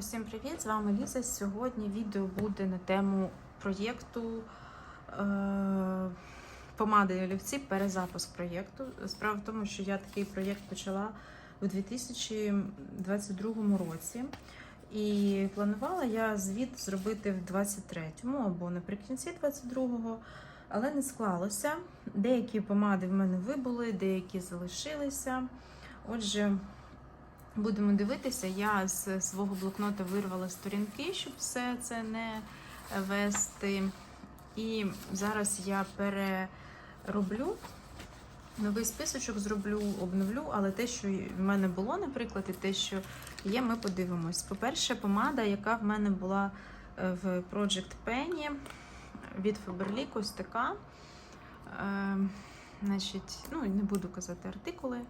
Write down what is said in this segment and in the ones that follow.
Усім привіт! З вами Ліза. Сьогодні відео буде на тему проєкту е, помади і олівці, перезапуск проєкту. Справа в тому, що я такий проєкт почала у 2022 році. І планувала я звіт зробити в 23-му або наприкінці 22-го, але не склалося. Деякі помади в мене вибули, деякі залишилися. Отже, Будемо дивитися. Я з свого блокнота вирвала сторінки, щоб все це не вести. І зараз я перероблю. Новий списочок зроблю, обновлю, але те, що в мене було, наприклад, і те, що є, ми подивимось. По-перше, помада, яка в мене була е, в Project Penny від Faberlic, ось така. Е, значить, ну, не буду казати артикули.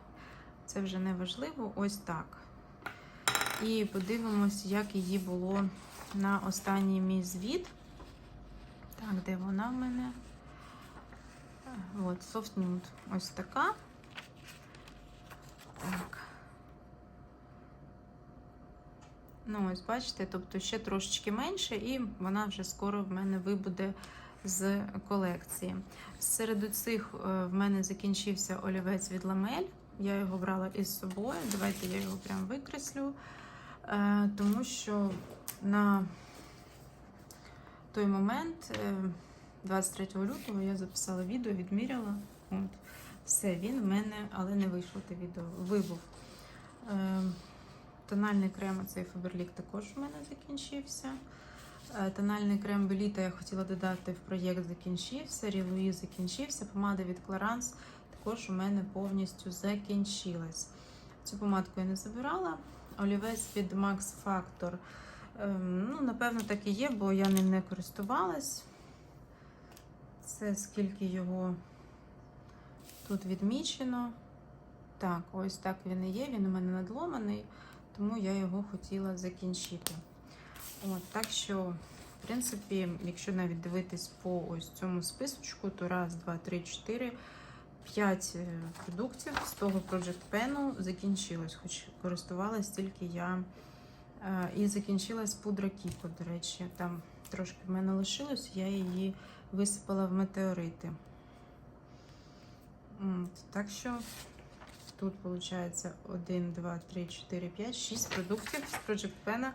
Це вже не важливо. Ось так. І подивимось, як її було на останній мій звіт. Так, де вона в мене? От, Soft Nude. Ось така. Так. Ну, ось, бачите, тобто ще трошечки менше, і вона вже скоро в мене вибуде з колекції. Серед цих е, в мене закінчився олівець від ламель. Я його брала із собою. Давайте я його прям викреслю, Е, тому що на той момент, е, 23 лютого, я записала відео, відміряла. От. Все, він в мене, але не вийшло те відео. Вибув. Е, Тональний крем, цей Faberlic також в мене закінчився. Е, Тональний крем Беліта я хотіла додати в проєкт, закінчився. Рілуї закінчився. Помада від Clarins також у мене повністю закінчилась. Цю помадку я не забирала. Олівець від Max Factor. Ем, ну, напевно, так і є, бо я ним не користувалась. Це скільки його тут відмічено. Так, ось так він і є. Він у мене надломаний, тому я його хотіла закінчити. От, так що, в принципі, якщо навіть дивитись по ось цьому списочку, то раз, два, три, чотири. 5 продуктів з того Project Pen закінчилось, хоч користувалась тільки я. Е, І закінчилась пудра Кіко, до речі. Там трошки в мене лишилось, я її висипала в метеорити. Так що тут виходить 1, 2, 3, 4, 5, 6 продуктів з Project Pen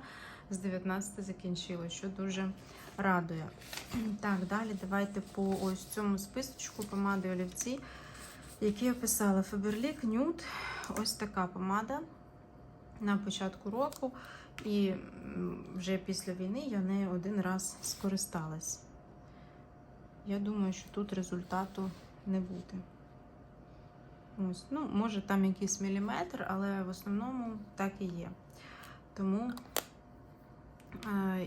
з 19 закінчилось, що дуже радує. Так, далі давайте по ось цьому списочку помади олівці які я писала Faberlic Nude. Ось така помада на початку року. І вже після війни я нею один раз скористалась. Я думаю, що тут результату не буде. Ось, ну, Може там якийсь міліметр, але в основному так і є. Тому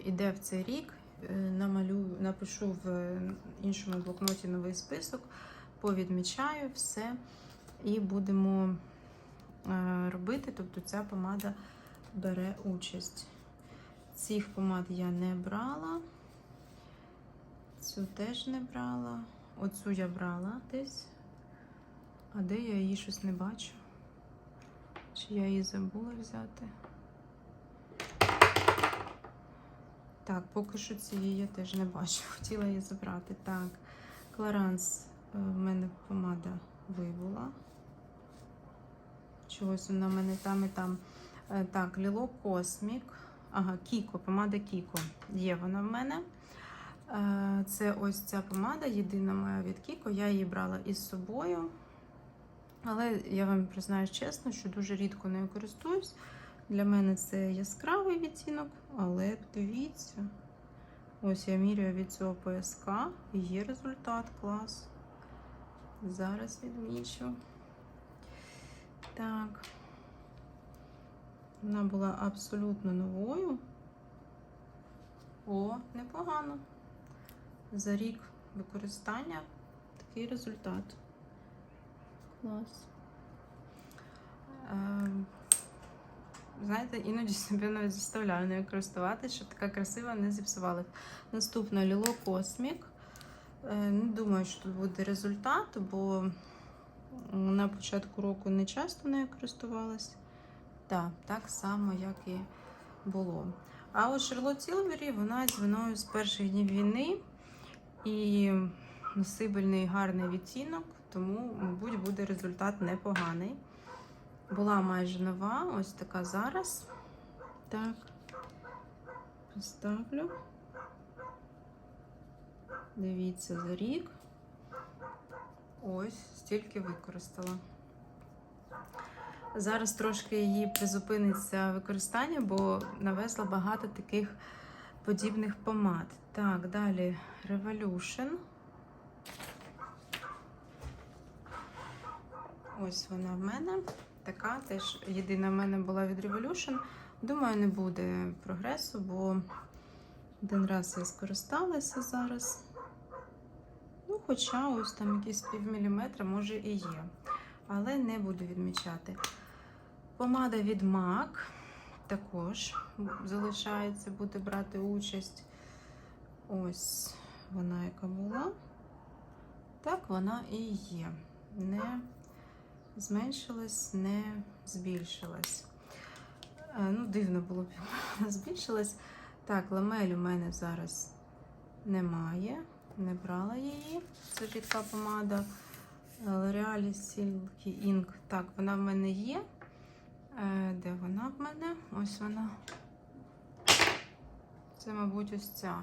е, в цей рік, е, намалюю, напишу в іншому блокноті новий список повідмічаю все і будемо е, робити. Тобто ця помада бере участь. Цих помад я не брала, цю теж не брала, оцю я брала десь, а де я її щось не бачу. Чи я її забула взяти? Так, поки що цієї я теж не бачу. Хотіла її забрати. Так, Кларанс в мене помада вибула. Чогось вона в мене там і там. Е, так, Ліло Космік. Ага, Кіко, помада Кіко. Є вона в мене. Е, це ось ця помада, єдина моя від Кіко. Я її брала із собою. Але я вам признаюсь чесно, що дуже рідко нею користуюсь. Для мене це яскравий відтінок, але дивіться, ось я міряю від цього пояска і є результат клас. Зараз відмічу. Так. Вона була абсолютно новою. О, непогано. За рік використання такий результат. Клас. Ем, знаєте, іноді себе навіть заставляю нею користуватися, щоб така красива не зіпсувалась. Наступна Ліло Космік. Не думаю, що тут буде результат, бо на початку року не часто нею користувалась. Так, так само, як і було. А от Шарлот Сілвері, вона з виною з перших днів війни і носибельний гарний відтінок, тому, мабуть, буде результат непоганий. Була майже нова, ось така зараз. Так, поставлю. Дивіться за рік. Ось, стільки використала. Зараз трошки її призупиниться використання, бо навезла багато таких подібних помад. Так, далі Revolution. Ось вона в мене. Така теж єдина в мене була від Revolution. Думаю, не буде прогресу, бо один раз я скористалася зараз. Хоча ось там якісь півміліметра, може і є. Але не буду відмічати. Помада від MAC також залишається, буде брати участь. Ось вона, яка була. Так, вона і є. Не зменшилась, не збільшилась. Е, Ну, дивно було б, збільшилась. Так, ламель у мене зараз немає. Не брала її. Це рідка помада. L'Oreal Silky Ink. Так, вона в мене є. Е, Де вона в мене? Ось вона. Це, мабуть, ось ця.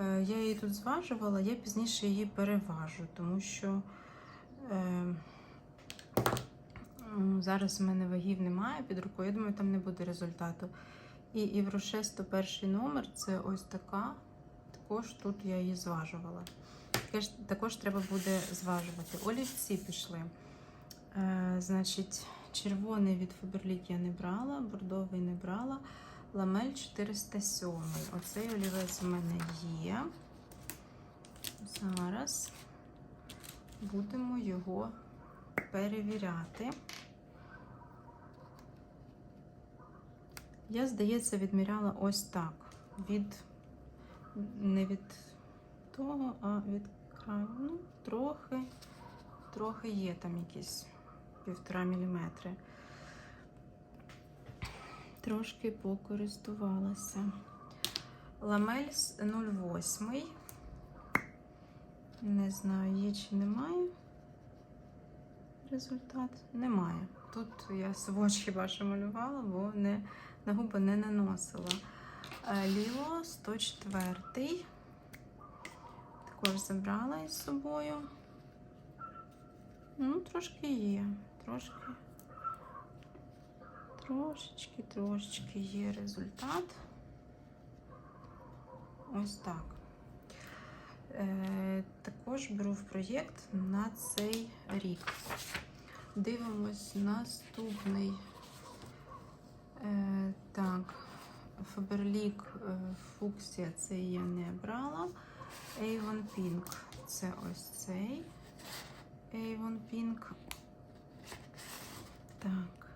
Е, Я її тут зважувала, я пізніше її переважу, тому що е, зараз в мене вагів немає під рукою. Я думаю, там не буде результату. І Євроше 101 номер це ось така. Також тут я її зважувала. Також, треба буде зважувати. Олівці пішли. Е, значить, червоний від Faberlic я не брала, бордовий не брала. Ламель 407. Оцей олівець у мене є. Зараз будемо його перевіряти. Я, здається, відміряла ось так. Від не від того, а від краю. Ну, трохи, трохи є там якісь півтора міліметри. Трошки покористувалася. Ламель 08. Не знаю, є чи немає. Результат немає. Тут я сводч хіба що малювала, бо не, на губи не наносила. Ліло 104. Також забрала із собою. Ну, трошки є. Трошки. Трошечки, трошечки є результат. Ось так. Е, також беру в проєкт на цей рік. Дивимось наступний. Е, так, Faberlic е, Фуксія це я не брала. Avon Pink це ось цей. Avon Pink. Так.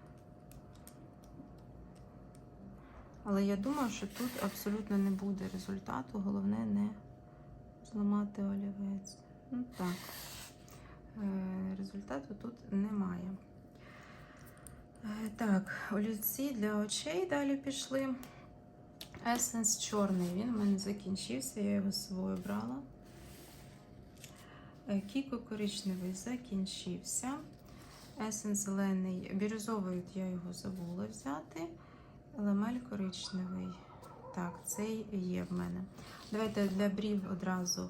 Але я думаю, що тут абсолютно не буде результату. Головне не зламати олівець. Ну так. Е, Результату тут немає. Е, Так, олівці для очей далі пішли. Есенс чорний, він у мене закінчився, я його з собою брала. Е, Кіко коричневий закінчився. Есенс зелений, бірюзовий я його забула взяти. Ламель коричневий. Так, цей є в мене. Давайте для брів одразу.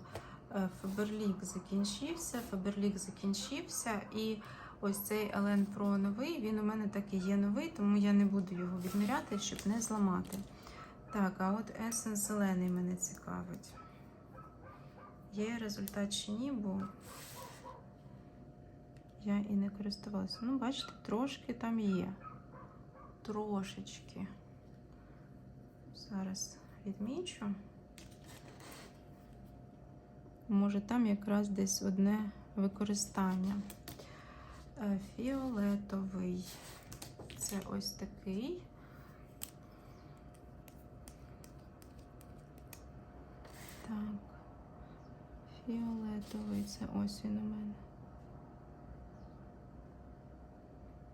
Фаберлік закінчився, Фаберлік закінчився. І ось цей Елен Pro новий, він у мене так і є новий, тому я не буду його відміряти, щоб не зламати. Так, а от Essence зелений мене цікавить. Є результат чи ні, бо я і не користувалася. Ну, бачите, трошки там є. Трошечки. Зараз відмічу. Може, там якраз десь одне використання. Е, Фіолетовий. Це ось такий. Так. Фіолетовий, це ось він у мене.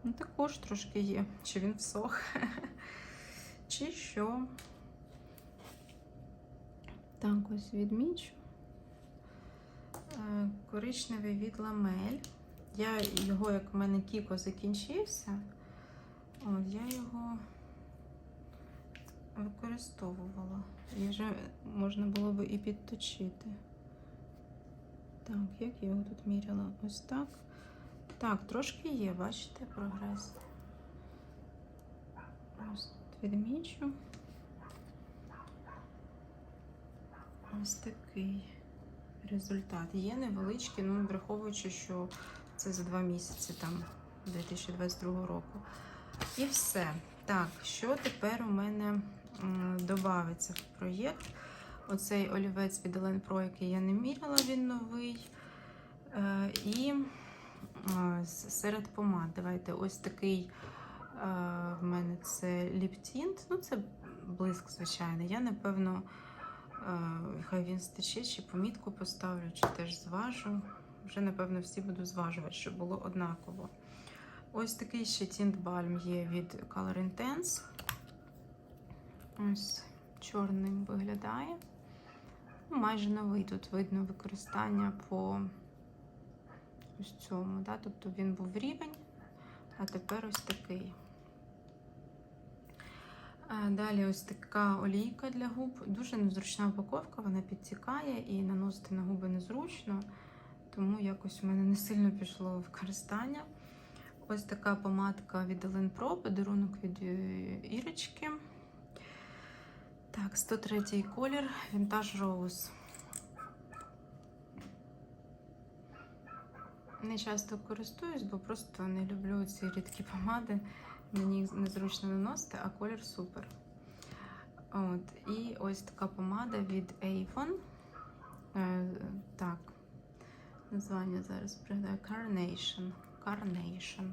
Ну, також трошки є. Чи він всох, чи що. Так, ось відмічу. Е, Коричневий від ламель. Я його, як в мене Кіко закінчився, от я його використовувала. І вже можна було би і підточити. Так, як я його тут міряла? Ось так. Так, трошки є, бачите, прогрес. Ось тут відмічу. Ось такий результат. Є невеличкий, ну враховуючи, що це за два місяці там 2022 року. І все. Так, що тепер у мене додається в проєкт? Оцей олівець від Elen Pro, який я не міряла, він новий. Е, і е, серед помад. Давайте ось такий е, в мене це ліптінт. Ну, це блиск, звичайний. Я, напевно, хай він стече, чи помітку поставлю, чи теж зважу. Вже, напевно, всі буду зважувати, щоб було однаково. Ось такий ще тінт бальм є від Color Intense. Ось чорним виглядає. Майже новий тут видно використання по ось цьому. Да? Тобто він був рівень, а тепер ось такий. Далі ось така олійка для губ. Дуже незручна упаковка, вона підтікає і наносити на губи незручно, тому якось у мене не сильно пішло використання. Ось така помадка від Elen Pro, подарунок від е, Ірочки. Так, 103 колір, Vintage Rose. Не часто користуюсь, бо просто не люблю ці рідкі помади. Мені їх незручно наносити, а колір супер. От, і ось така помада від Avon. Е, так, названня зараз пригадаю. Carnation. Carnation.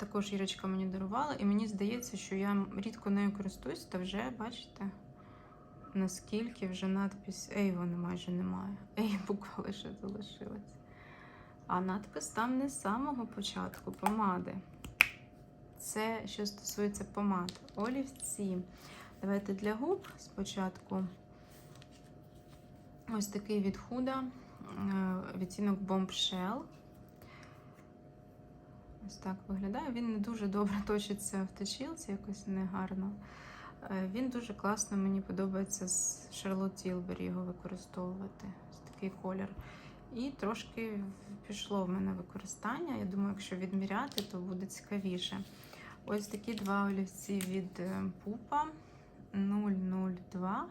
Також Ірочка мені дарувала, і мені здається, що я рідко нею користуюсь, та вже, бачите, наскільки вже надпись Avon майже немає. Ей, буква лише залишилась. А надпис там не з самого початку помади. Це що стосується помад. Олівці. Давайте для губ спочатку. Ось такий від худа. Відтінок Bombshell. Ось так виглядає. Він не дуже добре точиться в точілці, якось негарно. Е, Він дуже класно, мені подобається з Charlotte Tilbury його використовувати. Ось такий колір. І трошки пішло в мене використання. Я думаю, якщо відміряти, то буде цікавіше. Ось такі два олівці від е, Пупа 002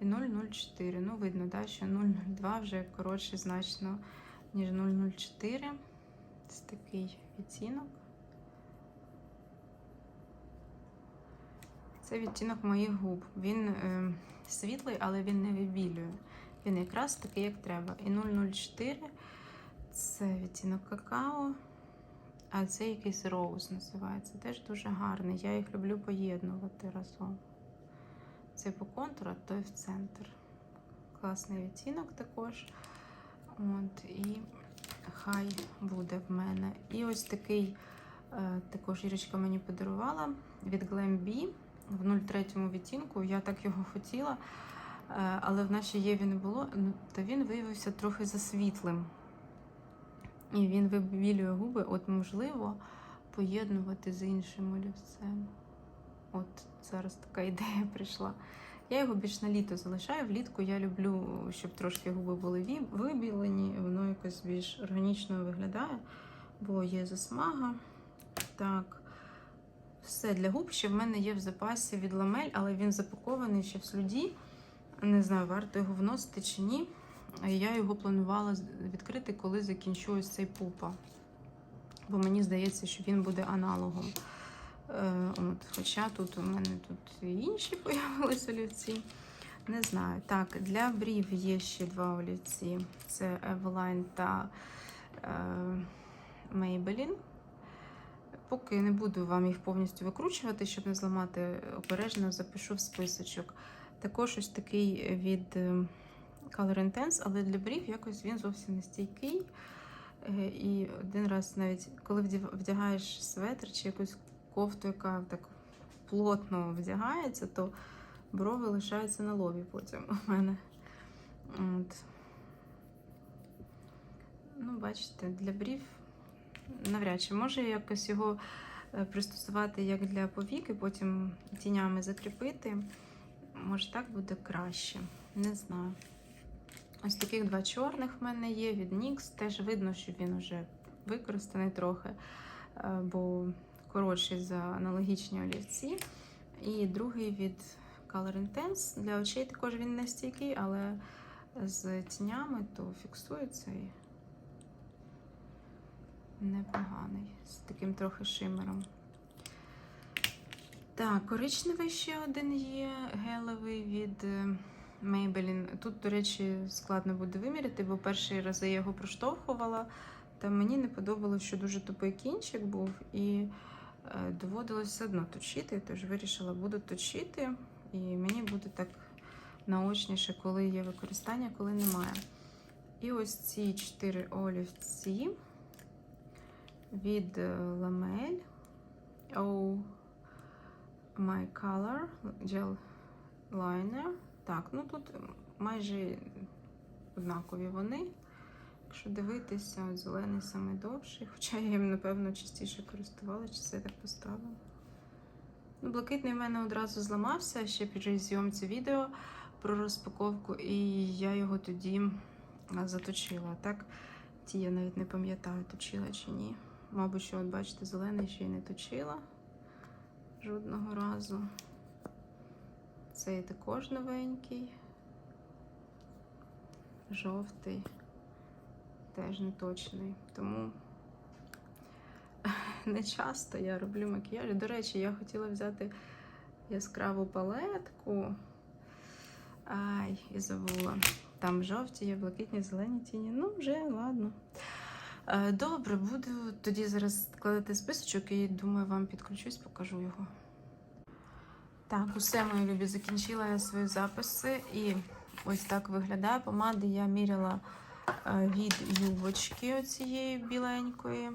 і 004. Ну, видно, да, що 002 вже коротше значно, ніж 004. Ось такий відтінок. Це відтінок моїх губ. Він е, світлий, але він не вибілює. Він якраз такий, як треба. І 004 це відтінок какао, а це якийсь роуз називається. Теж дуже гарний. Я їх люблю поєднувати разом. Це по контуру, а той в центр. Класний відтінок також. От, і хай буде в мене. І ось такий е, також Ірочка мені подарувала від Glam B в 03 відтінку. Я так його хотіла, е, але в нашій Єві не було, ну, та він виявився трохи засвітлим. І він вибілює губи, от можливо, поєднувати з іншим олівцем. От зараз така ідея прийшла. Я його більш на літо залишаю. Влітку я люблю, щоб трошки губи були вибілені, воно якось більш органічно виглядає, бо є засмага. Так, все для губ ще в мене є в запасі від ламель, але він запакований ще в слюді. Не знаю, варто його вносити чи ні. Я його планувала відкрити, коли закінчу ось цей пупа. Бо мені здається, що він буде аналогом. Е, От, хоча тут у мене тут інші появились олівці. Не знаю. Так, для брів є ще два олівці: це Eveline та е, Maybelline. Поки не буду вам їх повністю викручувати, щоб не зламати обережно, запишу в списочок. Також ось такий від е, Color Intense, але для брів якось він зовсім не стійкий. Е, І один раз навіть коли вдягаєш светр чи якусь кофту, яка так плотно вдягається, то брови лишаються на лобі потім у мене. От. Ну, бачите, для брів навряд чи може якось його е, пристосувати як для повіки, потім тінями закріпити. Може, так буде краще. Не знаю. Ось таких два чорних в мене є від NYX. Теж видно, що він вже використаний трохи, е, бо коротший за аналогічні олівці. І другий від Color Intense. Для очей також він не стійкий, але з тінями то фіксується і непоганий. З таким трохи шимером. Так, коричневий ще один є гелевий від е, Maybelline. Тут, до речі, складно буде виміряти, бо перший раз я його проштовхувала, та мені не подобалося, що дуже тупий кінчик був, і доводилось все одно точити, тож вирішила, буду точити, і мені буде так наочніше, коли є використання, коли немає. І ось ці чотири олівці від е, Lamel. Oh My Color Gel Liner. Так, ну тут майже однакові вони. Якщо дивитися, от зелений саме довший, хоча я їм, напевно, частіше користувала, чи це так поставила. Ну, блакитний в мене одразу зламався ще під зйомці відео про розпаковку, і я його тоді заточила. Так, ті я навіть не пам'ятаю, точила чи ні. Мабуть, що, от бачите, зелений ще й не точила жодного разу. Цей також новенький. Жовтий, теж не точний. Тому не часто я роблю макіяж. До речі, я хотіла взяти яскраву палетку. Ай, і забула. Там жовті, є блакитні, зелені тіні. Ну, вже ладно. Е, Добре, буду тоді зараз складати списочок і думаю, вам підключусь, покажу його. Так, усе мої любі, закінчила я свої записи і ось так виглядає. Помади я міряла від юбочки оцієї біленької.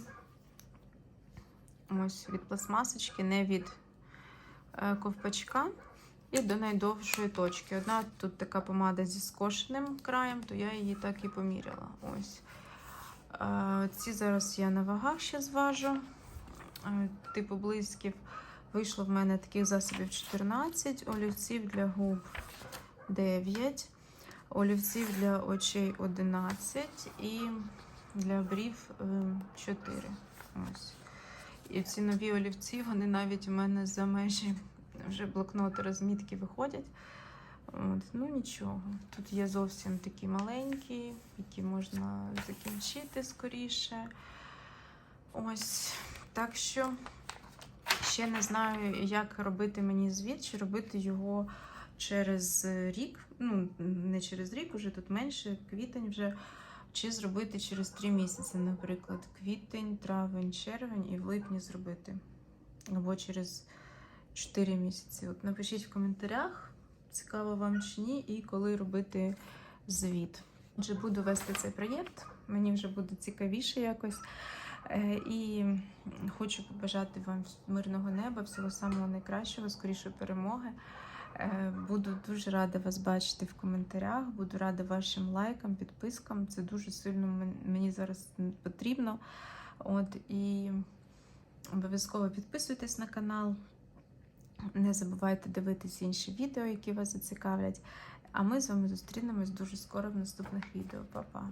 Ось від пластмасочки, не від е, ковпачка. І до найдовшої точки. Одна тут така помада зі скошеним краєм, то я її так і поміряла. Ось. Е, Ці зараз я на вагах ще зважу, е, типу блисків. Вийшло в мене таких засобів 14, олівців для губ 9, олівців для очей 11 і для брів 4. Ось. І ці нові олівці, вони навіть у мене за межі вже блокноти розмітки виходять. От, ну нічого. Тут є зовсім такі маленькі, які можна закінчити скоріше. Ось. Так що ще не знаю, як робити мені звіт, чи робити його через рік. Ну, не через рік, уже тут менше, квітень вже. Чи зробити через 3 місяці, наприклад, квітень, травень, червень і в липні зробити. Або через 4 місяці. От напишіть в коментарях, цікаво вам чи ні, і коли робити звіт. Отже, буду вести цей проєкт, мені вже буде цікавіше якось. Е, І хочу побажати вам мирного неба, всього самого найкращого, скорішої перемоги. Е, Буду дуже рада вас бачити в коментарях. Буду рада вашим лайкам, підпискам. Це дуже сильно мені зараз потрібно. От і обов'язково підписуйтесь на канал. Не забувайте дивитись інші відео, які вас зацікавлять. А ми з вами зустрінемось дуже скоро в наступних відео. Па-па!